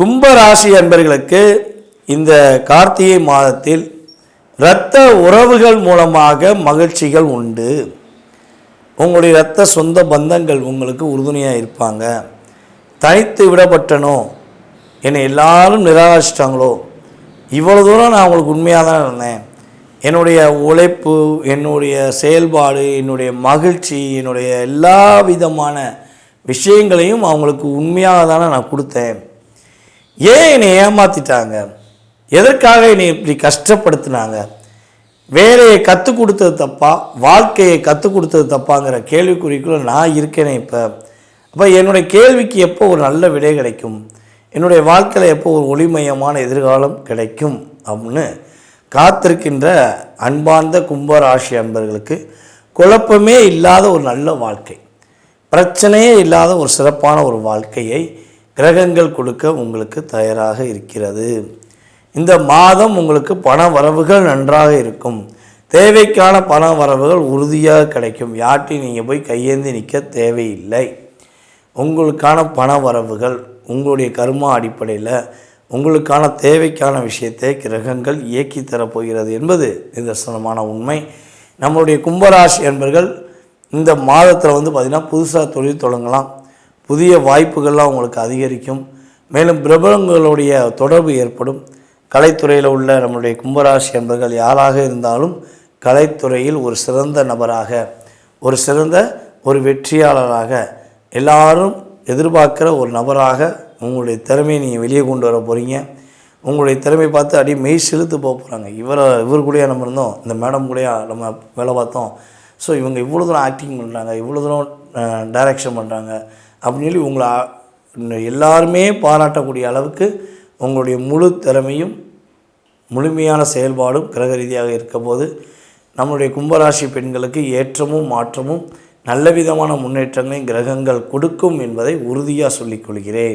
கும்பராசி அன்பர்களுக்கு இந்த கார்த்திகை மாதத்தில் இரத்த உறவுகள் மூலமாக மகிழ்ச்சிகள் உண்டு. உங்களுடைய இரத்த சொந்த பந்தங்கள் உங்களுக்கு உறுதுணையாக இருப்பாங்க. தனித்து விடப்பட்டனோ என்னை எல்லாரும் நிராகரிச்சிட்டாங்களோ இவ்வளோ தூரம் நான் உங்களுக்கு உண்மையாக தான் இருந்தேன். என்னுடைய உழைப்பு என்னுடைய செயல்பாடு என்னுடைய மகிழ்ச்சி என்னுடைய எல்லா விதமான விஷயங்களையும் அவங்களுக்கு உண்மையாக தானே நான் கொடுத்தேன். ஏன் என்னை ஏமாத்திட்டாங்க? எதற்காக என்னை இப்படி கஷ்டப்படுத்தினாங்க? வேலையை கற்றுக் கொடுத்தது தப்பா? வாழ்க்கையை கற்றுக் கொடுத்தது தப்பாங்கிற கேள்விக்குறிக்குள்ளே நான் இருக்கேனே இப்போ. அப்போ என்னுடைய கேள்விக்கு எப்போ ஒரு நல்ல விடை கிடைக்கும்? என்னுடைய வாழ்க்கையில் எப்போ ஒரு ஒளிமயமான எதிர்காலம் கிடைக்கும்? அப்படின்னு காத்திருக்கின்ற அன்பார்ந்த கும்பராசி அன்பர்களுக்கு குழப்பமே இல்லாத ஒரு நல்ல வாழ்க்கை. பிரச்சனையே இல்லாத ஒரு சிறப்பான ஒரு வாழ்க்கையை கிரகங்கள் கொடுக்க உங்களுக்கு தயாராக இருக்கிறது. இந்த மாதம் உங்களுக்கு பண வரவுகள் நன்றாக இருக்கும். தேவைக்கான பண வரவுகள் உறுதியாக கிடைக்கும். யார்ட்டையும் நீங்கள் போய் கையேந்தி நிற்க தேவையில்லை. உங்களுக்கான பண வரவுகள் உங்களுடைய கர்மா அடிப்படையில் உங்களுக்கான தேவைக்கான விஷயத்தை கிரகங்கள் இயக்கி தரப்போகிறது என்பது நிதர்சனமான உண்மை. நம்மளுடைய கும்பராசி என்பர்கள் இந்த மாதத்தில் வந்து பார்த்திங்கன்னா புதுசாக தொழில் தொடங்கலாம். புதிய வாய்ப்புகள்லாம் உங்களுக்கு அதிகரிக்கும். மேலும் பிரபலங்களுடைய தொடர்பு ஏற்படும். கலைத்துறையில் உள்ள நம்முடைய கும்பராசி என்பர்கள் யாராக இருந்தாலும் கலைத்துறையில் ஒரு சிறந்த நபராக ஒரு சிறந்த ஒரு வெற்றியாளராக எல்லாரும் எதிர்பார்க்குற ஒரு நபராக உங்களுடைய திறமையை நீங்கள் வெளியே கொண்டு வர போகிறீங்க உங்களுடைய திறமை பார்த்து அடி மெய் செலுத்து போக போகிறாங்க இவரை இவர் கூடயா நம்ம இருந்தோம் இந்த மேடம் கூடயா நம்ம வேலை பார்த்தோம். ஸோ இவங்க இவ்வளோ தூரம் ஆக்டிங் பண்ணுறாங்க இவ்வளோ தூரம் டைரக்ஷன் பண்ணுறாங்க அப்படின்னு சொல்லி உங்களை எல்லாருமே பாராட்டக்கூடிய அளவுக்கு உங்களுடைய முழு திறமையும் முழுமையான செயல்பாடும் கிரக ரீதியாக இருக்கும்போது நம்முடைய கும்பராசி பெண்களுக்கு ஏற்றமும் மாற்றமும் நல்ல விதமான முன்னேற்றங்களையும் கிரகங்கள் கொடுக்கும் என்பதை உறுதியாக சொல்லிக் கொள்கிறேன்.